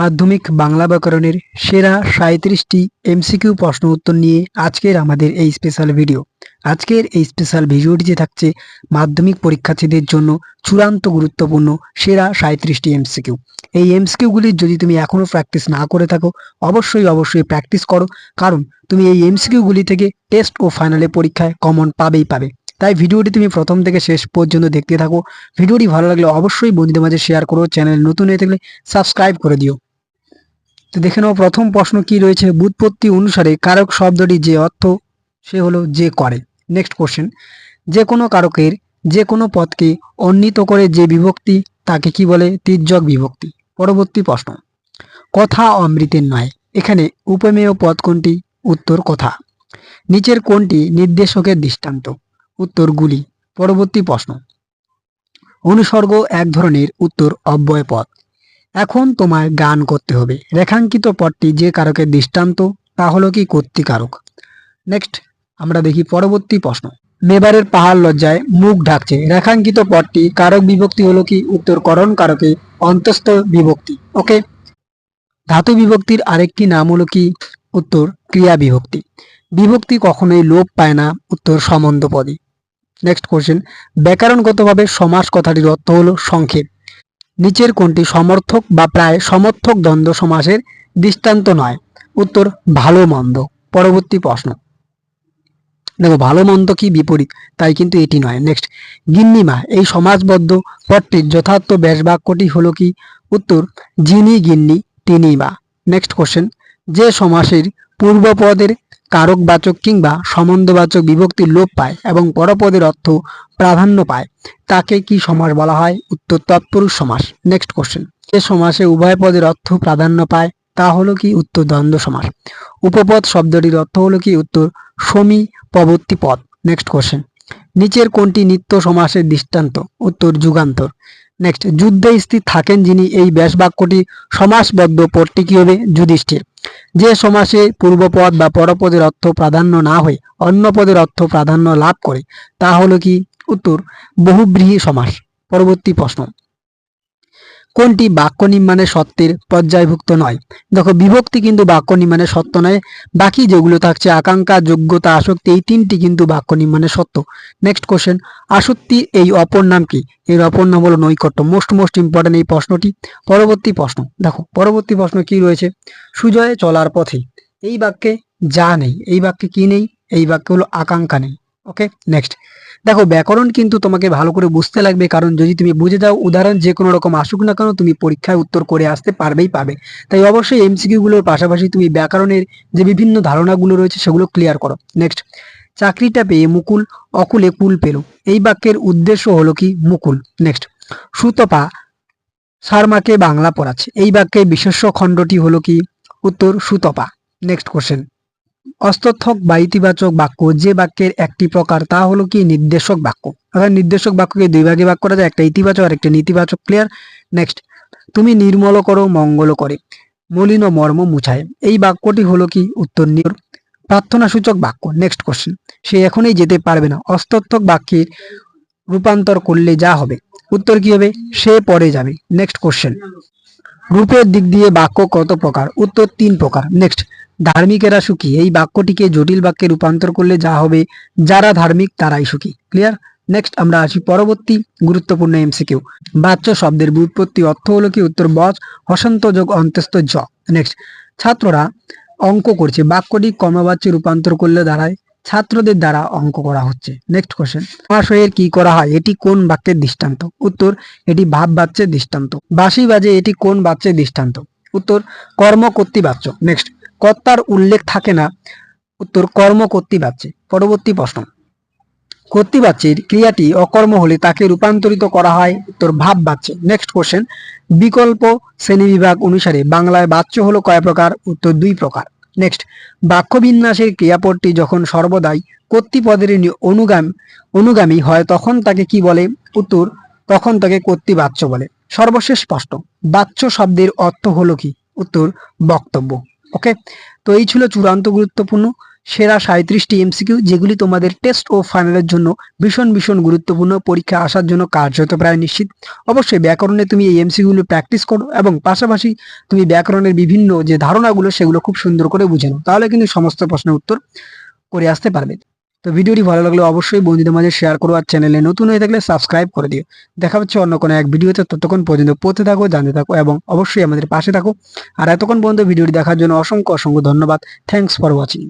মাধ্যমিক বাংলা ব্যাকরণের সেরা সাঁত্রিশটি এমসিকিউ প্রশ্ন উত্তর নিয়ে আজকের আমাদের এই স্পেশাল ভিডিও আজকের এই স্পেশাল ভিডিওটিতে থাকছে মাধ্যমিক পরীক্ষার্থীদের জন্য চূড়ান্ত গুরুত্বপূর্ণ সেরা সাঁত্রিশটি এমসিকিউ। এই এমসিকিউগুলির যদি তুমি এখনও প্র্যাকটিস না করে থাকো, অবশ্যই অবশ্যই প্র্যাকটিস করো, কারণ তুমি এই এমসিকিউগুলি থেকে টেস্ট ও ফাইনালে পরীক্ষায় কমন পাবেই পাবে। তাই ভিডিওটি তুমি প্রথম থেকে শেষ পর্যন্ত দেখতে থাকো। ভিডিওটি ভালো লাগলে অবশ্যই বন্ধুদের মাঝে শেয়ার করো চ্যানেল নতুন হয়ে থাকলে সাবস্ক্রাইব করে দিও। তো দেখে নাও, প্রথম প্রশ্ন কি রয়েছে? বুৎপত্তি অনুসারে কারক শব্দটি যে অর্থ, সে হলো যে করে। নেক্সট কোশ্চেন যে কোনো কারকের যে কোনো পদকে অন্বিত করে যে বিভক্তি, তাকে কি বলে? তির্যক বিভক্তি। পরবর্তী প্রশ্ন। কথা অমৃতের নয় এখানে উপমেয় পদ কোনটি? উত্তর কথা। নিচের কোনটি নির্দেশকের দৃষ্টান্ত? উত্তর গুলি। পরবর্তী প্রশ্ন। অনুসর্গ এক ধরনের উত্তর অব্যয় পদ। এখন তোমার গান করতে হবে। রেখাঙ্কিত পদটি যে কারকের দৃষ্টান্ত, তা হলো কি কর্তৃকারক নেক্সট আমরা দেখি পরবর্তী প্রশ্ন। মেবারের পাহাড় লজ্জায় মুখ ঢাকছে। রেখাঙ্কিত পদটি কারক বিভক্তি হলো কি? উত্তর করণ কারকে অন্তস্থ বিভক্তি। ওকে ধাতু বিভক্তির আরেকটি নাম হলো কি? উত্তর ক্রিয়া বিভক্তি। বিভক্তি কখনোই লোপ পায় না, উত্তর সম্বন্ধ পদে নেক্সট কোশ্চেন ব্যাকরণগতভাবে সমাস কথাটির অর্থ হলো সংক্ষেপ। নিচের কোনটি সমর্থক বা প্রায় সমর্থক দ্বন্দ্ব সমাসের দৃষ্টান্ত নয়। উত্তর, ভালো মন্দ। পরবর্তী প্রশ্ন। দেখো, ভালো মন্দ কি বিপরীত? তাই কিন্তু এটি নয়। নেক্সট গিন্নিমা, এই সমাজবদ্ধ পদটির যথার্থ ব্যাস বাক্যটি হলো কি? উত্তর, যিনি গিন্নি তিনি মা নেক্সট কোশ্চেন যে সমাসের পূর্বপদের কারকবাচক কিংবা সম্বন্ধবাচক বিভক্তি লোপ পায় এবং পরপদের অর্থ প্রাধান্য পায়। তাকে কি সমাস বলা হয়? উত্তর, তৎপুরুষ সমাস। নেক্সট কোশ্চেন যে সমাসে উভয় পদের অর্থ প্রাধান্য পায়, তা হলো কি? উত্তর, দ্বন্দ্ব সমাস। উপপদ শব্দটির অর্থ হলো কি? উত্তর, সমী পবর্তী পদ। নেক্সট কোশ্চেন নিচের কোনটি নিত্য সমাসের দৃষ্টান্ত? উত্তর, যুগান্তর। নেক্সট যুদ্ধে স্থির থাকেন যিনি এই ব্যাস বাক্যটি সমাসবদ্ধ পদটি কি হবে? যুধিষ্ঠির। যে সমাসে পূর্বপদ বা পরপদের অর্থ প্রাধান্য না হয়ে অন্য পদের অর্থ প্রাধান্য লাভ করে, তা হলো কি? উত্তর, বহুব্রীহি সমাস। পরবর্তী প্রশ্ন। কোনটি বাক্য নির্মাণের সত্যের পর্যায়ভুক্ত নয়? দেখো, বিভক্তি কিন্তু বাক্য নির্মাণের সত্য নয়। বাকি যেগুলো থাকছে, আকাঙ্ক্ষা, যোগ্যতা, আসক্তি, এই তিনটি কিন্তু বাক্য নির্মাণের সত্য। নেক্সট কোশ্চেন আসক্তি, এই অপর নাম কি? এর অপর নাম হলো নৈকট্য। মোস্ট মোস্ট ইম্পর্টেন্ট এই প্রশ্নটি। পরবর্তী প্রশ্ন। দেখো, পরবর্তী প্রশ্ন কি রয়েছে? সুজয়ে চলার পথে। এই বাক্যে যা নেই, এই বাক্যে কি নেই? এই বাক্যে হলো আকাঙ্ক্ষা নেই। ওকে নেক্সট দেখো, ব্যাকরণ কিন্তু তোমাকে ভালো করে বুঝতে লাগবে, কারণ যদি তুমি বুঝে যাও, উদাহরণ যে কোনো রকম আসুক না কেন, তুমি পরীক্ষায় উত্তর করে আসতে পারবেই পাবে। তাই অবশ্যই এমসিকিউ গুলোর পাশাপাশি তুমি ব্যাকরণের যে বিভিন্ন ধারণাগুলো রয়েছে, সেগুলো ক্লিয়ার করো। নেক্সট চাকরিটা পেয়ে মুকুল অকুলে কুল পেল। এই বাক্যের উদ্দেশ্য হলো কি? মুকুল। নেক্সট সুতপা, সারমাকে বাংলা পড়াচ্ছে। এই বাক্যের বিশেষ্য খণ্ডটি হলো কি? উত্তর সুতপা। নেক্সট কোশ্চেন অস্তর্থক বা ইতিবাচক বাক্য যে বাক্যের একটি প্রকার, তা হলো কি? নির্দেশক বাক্য। অর্থাৎ নির্দেশক বাক্যকে দুই ভাগে ভাগ করা যায়, একটা ইতিবাচক আর একটা নেতিবাচক। ক্লিয়ার নেক্সট তুমি নির্মল করো, মঙ্গল করে। মলিন মর্ম মুছায়। এই বাক্যটি হলো কি? উত্তর প্রার্থনা সূচক বাক্য। নেক্সট কোশ্চেন সে এখনই যেতে পারবে না। অস্তর্থক বাক্যের রূপান্তর করলে যা হবে? উত্তর কি হবে? সে পরে যাবে। নেক্সট কোশ্চেন রূপের দিক দিয়ে বাক্য কত প্রকার? উত্তর তিন প্রকার। নেক্সট ধার্মিকেরা সুখী। এই বাক্যটিকে জটিল বাক্যে রূপান্তর করলে যা হবে, যারা ধার্মিক তারাই সুখী। ক্লিয়ার নেক্সট আমরা আসি পরবর্তী গুরুত্বপূর্ণ এমসিকিউ বাচ্য শব্দের ব্যুৎপত্তি অর্থ হলো কি? উত্তর বজ, হসন্ত যোগ অন্তস্থ জ। নেক্সট ছাত্ররা অঙ্ক করছে। বাক্যটি কর্মবাচ্যে রূপান্তর করলে দাঁড়ায়। ছাত্রদের দ্বারা অঙ্ক করা হচ্ছে। নেক্সট কোশ্চেন মহাশয়ের কি করা হয়? এটি কোন বাক্যের দৃষ্টান্ত? উত্তর, এটি ভাব বাচ্যের দৃষ্টান্ত। বাসি বাজে, এটি কোন বাচ্যের দৃষ্টান্ত? উত্তর, কর্ম কর্তৃবাচ্য নেক্সট কর্তার উল্লেখ থাকে না। উত্তর, কর্ম কর্তৃবাচ্যে পরবর্তী প্রশ্ন কর্তৃবাচ্যের ক্রিয়াটি অকর্ম হলে তাকে রূপান্তরিত করা হয়? উত্তর, ভাব বাচ্যে নেক্সট কোশ্চেন বিকল্প শ্রেণীবিভাগ অনুসারে বাংলায় বাচ্য হলো কয় প্রকার? উত্তর, দুই প্রকার। নেক্সট বাক্যবিন্যাসের ক্রিয়াপদটি যখন সর্বদাই কর্তৃপদের অনুগাম, অনুগামী হয়, তখন তাকে কি বলে? উত্তর, তখন তাকে কর্তৃবাচ্য বলে। সর্বশেষ স্পষ্ট, বাচ্য শব্দের অর্থ হলো কি? উত্তর, বক্তব্য। ওকে তো এই ছিল চূড়ান্ত গুরুত্বপূর্ণ সেরা সাঁত্রিশটি এমসিকিউ যেগুলি তোমাদের টেস্ট ও ফাইনালের জন্য ভীষণ ভীষণ গুরুত্বপূর্ণ পরীক্ষা আসার জন্য কার্যত প্রায় নিশ্চিত। অবশ্যই ব্যাকরণে তুমি এই এমসিকিউগুলো প্র্যাকটিস করো এবং পাশাপাশি তুমি ব্যাকরণের বিভিন্ন যে ধারণাগুলো সেগুলো খুব সুন্দর করে বুঝে নাও। তাহলে কিন্তু সমস্ত প্রশ্নের উত্তর করে আসতে পারবে। তো ভিডিওটি ভালো লাগলে অবশ্যই বন্ধুদের মাঝে শেয়ার করো আর চ্যানেলে নতুন হয়ে থাকলে সাবস্ক্রাইব করে দিও। দেখা হচ্ছে অন্য কোনো এক ভিডিওতে ততক্ষণ পর্যন্ত পড়তে থাকো, জানতে থাকো এবং অবশ্যই আমাদের পাশে থাকো। আর এতক্ষণ পর্যন্ত ভিডিওটি দেখার জন্য অসংখ্য অসংখ্য ধন্যবাদ। Thanks for watching